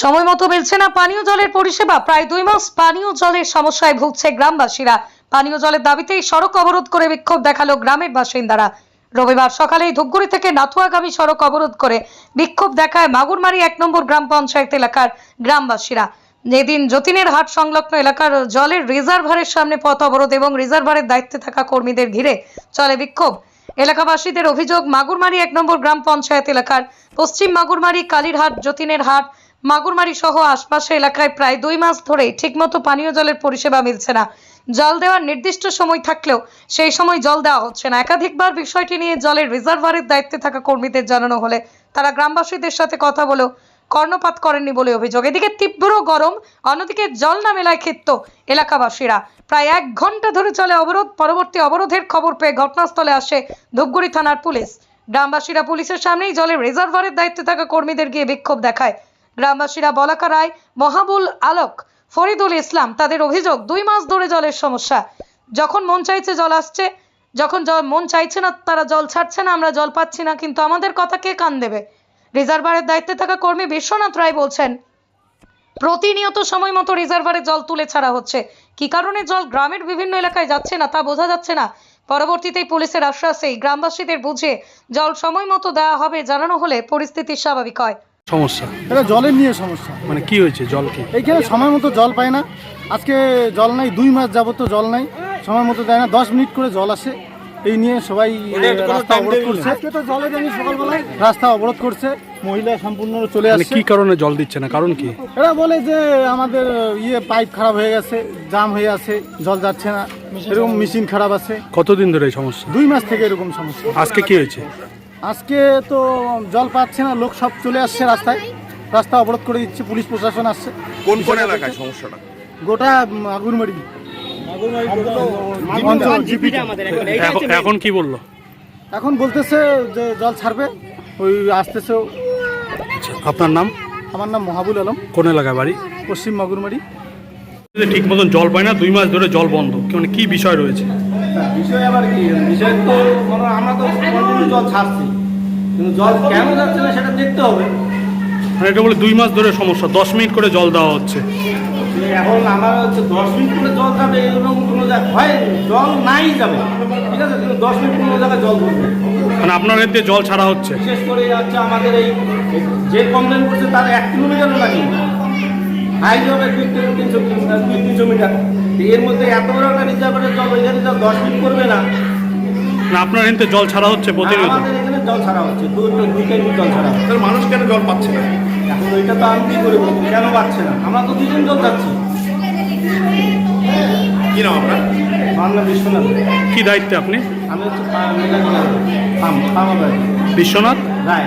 সময় মতো মিলছে না পানীয় জলের পরিষেবা। প্রায় দুই মাস পানীয় জলের সমস্যায় ভুগছে গ্রামবাসীরা। পানীয় জলের দাবিতেই সড়ক অবরোধ করে বিক্ষোভ দেখাল গ্রামের বাসিন্দারা। রবিবার সকালেই ধূপগুড়ি থেকে নাথুয়াগামী সড়ক অবরোধ করে বিক্ষোভ দেখায় মাগুরমারি এক নম্বর গ্রাম পঞ্চায়েত এলাকার গ্রামবাসীরা। এদিন যতীনের হাট সংলগ্ন এলাকার জলের রিজার্ভারের সামনে পথ অবরোধ এবং রিজার্ভারের দায়িত্বে থাকা কর্মীদের ঘিরে চলে বিক্ষোভ। এলাকাবাসীদের অভিযোগ, মাগুরমারি এক নম্বর গ্রাম পঞ্চায়েত এলাকার পশ্চিম মাগুরমারি কালীরহাট, যতীনের হাট মাগুরমারি সহ আশপাশে এলাকায় প্রায় দুই মাস ধরেই ঠিকমতো পানীয় জলের পরিষেবা মিলছে না। জল দেওয়ার নির্দিষ্ট সময় থাকলেও সেই সময় জল দেওয়া হচ্ছে না। একাধিকবার বিষয়টি নিয়ে জলের রিজার্ভারের দায়িত্বে থাকা কর্মীদের জানানো হলে তারা গ্রামবাসীদের সাথে কথা বলেও কর্ণপাত করেননি বলে অভিযোগ। এদিকে তীব্র গরম, অন্যদিকে জল না মেলায় ক্ষিপ্ত এলাকাবাসীরা। প্রায় এক ঘণ্টা ধরে চলে অবরোধ, পরবর্তী অবরোধের খবর পেয়ে ঘটনাস্থলে আসে ধূপগুড়ি থানার পুলিশ। গ্রামবাসীরা পুলিশের সামনেই জলের রিজার্ভারের দায়িত্বে থাকা কর্মীদের গিয়ে বিক্ষোভ দেখায়। গ্রামবাসীরা বলাকা রায় মহাবুল আলোক, ফরিদুল ইসলাম তাদের অভিযোগ, দুই মাস ধরে জলের সমস্যা। যখন মন চাইছে জল আসছে, যখন জল মন চাইছে না, তারা জল ছাড়ছে না, আমরা জল পাচ্ছি না, কিন্তু আমাদের কথা কে কান দেবে? রিজার্ভারের দায়িত্বে থাকা কর্মী বিশ্বনাথ রায় বলছেন, প্রতিনিয়ত সময় মতো রিজার্ভারে জল তুলে ছাড়া হচ্ছে। কি কারণে জল গ্রামের বিভিন্ন এলাকায় যাচ্ছে না তা বোঝা যাচ্ছে না। পরবর্তীতেই পুলিশের আশ্বাসেই গ্রামবাসীদের বুঝে জল সময় মতো দেওয়া হবে জানানো হলে পরিস্থিতি স্বাভাবিক হয়। সমস্যা? এটা জলের নিয়ে সমস্যা। মানে কি হয়েছে জল কি? এইখানে সময় মতো জল পায় না। আজকে জল নাই দুই মাস যাবত জল নাই। সময় মতো দেয় না দশ মিনিট করে জল আসে। এই নিয়ে সবাই রাস্তা অবরোধ করছে। রাস্তা অবরোধ করছে মহিলা সম্পূর্ণ চলে মানে আসছে। কি কারণে জল দিচ্ছে না? কারণ কি? এরা বলে যে আমাদের ইয়ে পাইপ খারাপ হয়ে গেছে জাম হয়ে আছে জল যাচ্ছে না। এরকম মেশিন খারাপ আছে। কতদিন ধরে এই সমস্যা? দুই মাস থেকে এরকম সমস্যা। আজকে কি হয়েছে? আজকে তো জল পাচ্ছে না লোক সব চলে আসছে রাস্তায়। রাস্তা অবরোধ করে দিচ্ছে পুলিশ প্রশাসন আসছে। কোন কোন এলাকায় সমস্যাটা? গোটা আগুনমারি এখন- এখন কি বলল? এখন বলতেছে যে জল ছাড়বে ওই আসতেছে আপনার নাম? আমার নাম মহাবুল আলম। কোন এলাকায় বাড়ি? পশ্চিম মাগুরমারি। ঠিক মতন জল পায় না দুই মাস ধরে জল বন্ধ। কি- মানে কি বিষয় রয়েছে? বিষয় আবার কি? বিষয় তো আমরা তো জল ছাড়ছি। কিন্তু জল কেন যাচ্ছে না সেটা দেখতে হবে। মানে এটা বলে দুই মাস ধরে সমস্যা দশ মিনিট করে জল দেওয়া হচ্ছে। এখন আমার হচ্ছে দশ মিনিট করে জল যাবে এরকম কোনো জায়গায় হয় জল নাই যাবে। ঠিক আছে কিন্তু দশ মিনিট কোনো জায়গায় জল মানে আপনার এতে জল ছাড়া হচ্ছে। বিশেষ করে হচ্ছে আমাদের এই যে কমপ্লেন করছে তার এক কিলোমিটারও লাগে হাই হবে দুই তিন তিনশো দুই তিনশো মিটার। এর মধ্যে এত বড় একটা রিজার্ভারের জল ওইখানে জল দশ মিনিট করবে না। মানে আপনার এতে জল ছাড়া হচ্ছে প্রতিনিয়ত। জল ছাড়া হচ্ছে দুটো দুই টাইম জল ছাড়া হচ্ছে। তাহলে মানুষ কেন জল পাচ্ছে না? এখন ওইটা তো আমি কি করে বলব কেন পাচ্ছে না? আমরা তো দুজন জল যাচ্ছি কি নাম আপনার? বাংলা বিশ্বনাথ। কি দায়িত্বে আপনি? আমি হচ্ছে পা- মেলা বিশ্বনাথ? রায়।